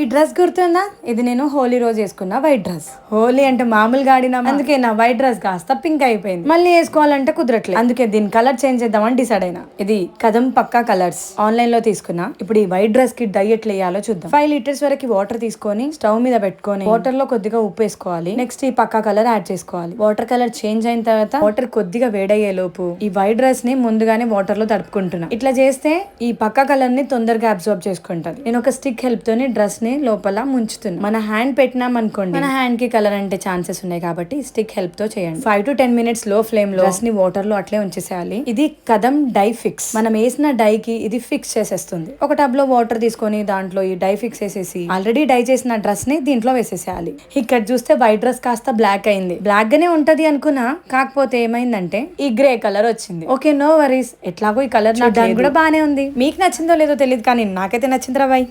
ఈ డ్రెస్ గుర్తుందా? ఇది నేను హోలీ రోజు వేసుకున్న వైట్ డ్రెస్. హోలీ అంటే మామూలుగా ఆడినా అందుకే నా వైట్ డ్రెస్ కాస్త పింక్ అయిపోయింది. మళ్ళీ వేసుకోవాలంటే కుదరట్లేదు. అందుకే దీని కలర్ చేంజ్ చేద్దామని డిసైడ్ అయినా. ఇది కదం పక్కా కలర్స్. ఆన్లైన్లో తీసుకున్నా. ఇప్పుడు ఈ వైట్ డ్రెస్కి డై ఎట్లా వేయాలో చూద్దాం. ఫైవ్ లీటర్స్ వరకు వాటర్ తీసుకొని స్టవ్ మీద పెట్టుకొని వాటర్లో కొద్దిగా ఉప్పు వేసుకోవాలి. నెక్స్ట్ ఈ పక్కా కలర్ యాడ్ చేసుకోవాలి. వాటర్ కలర్ చేంజ్ అయిన తర్వాత వాటర్ కొద్దిగా వేడయ్యే లోపు ఈ వైట్ డ్రెస్ని ముందుగానే వాటర్లో తడుపుకుంటున్నా. ఇట్లా చేస్తే ఈ పక్క కలర్ని తొందరగా అబ్జర్వ్ చేసుకుంటది. నేను ఒక స్టిక్ హెల్ప్ తోని డ్రెస్ని లోపల ముంచుతున్నా. మన హ్యాండ్ పెట్టినాం అనుకోండి. మన హ్యాండ్కి కలర్ అంటే ఛాన్సెస్ ఉన్నాయి కాబట్టి స్టిక్ హెల్ప్తో చేయండి. ఫైవ్ టు టెన్ మినిట్స్లో ఫ్లేమ్లో ని వాటర్లో అట్లే ఉంచేసేయాలి. ఇది కదం డై ఫిక్స్ మనం వేసిన డై కి ఇది ఫిక్స్ చేసేస్తుంది. ఒక టబ్లో వాటర్ తీసుకొని దాంట్లో ఈ డై ఫిక్స్ వేసేసి ఆల్రెడీ డై చేసిన డ్రెస్ని దీంట్లో వేసేసేయాలి. ఇక్కడ చూస్తే వైట్ డ్రెస్ కాస్త బ్లాక్ అయింది. బ్లాక్ గానే ఉంటది అనుకున్నా కాకపోతే ఏమైందంటే ఈ గ్రే కలర్ వచ్చింది. ఓకే నో వరీస్ ఎట్లాగో ఈ కలర్ నాకు కూడా బానే ఉంది. మీకు నచ్చిందో లేదో తెలియదు కానీ నాకైతే నచ్చిందిరా బాయ్.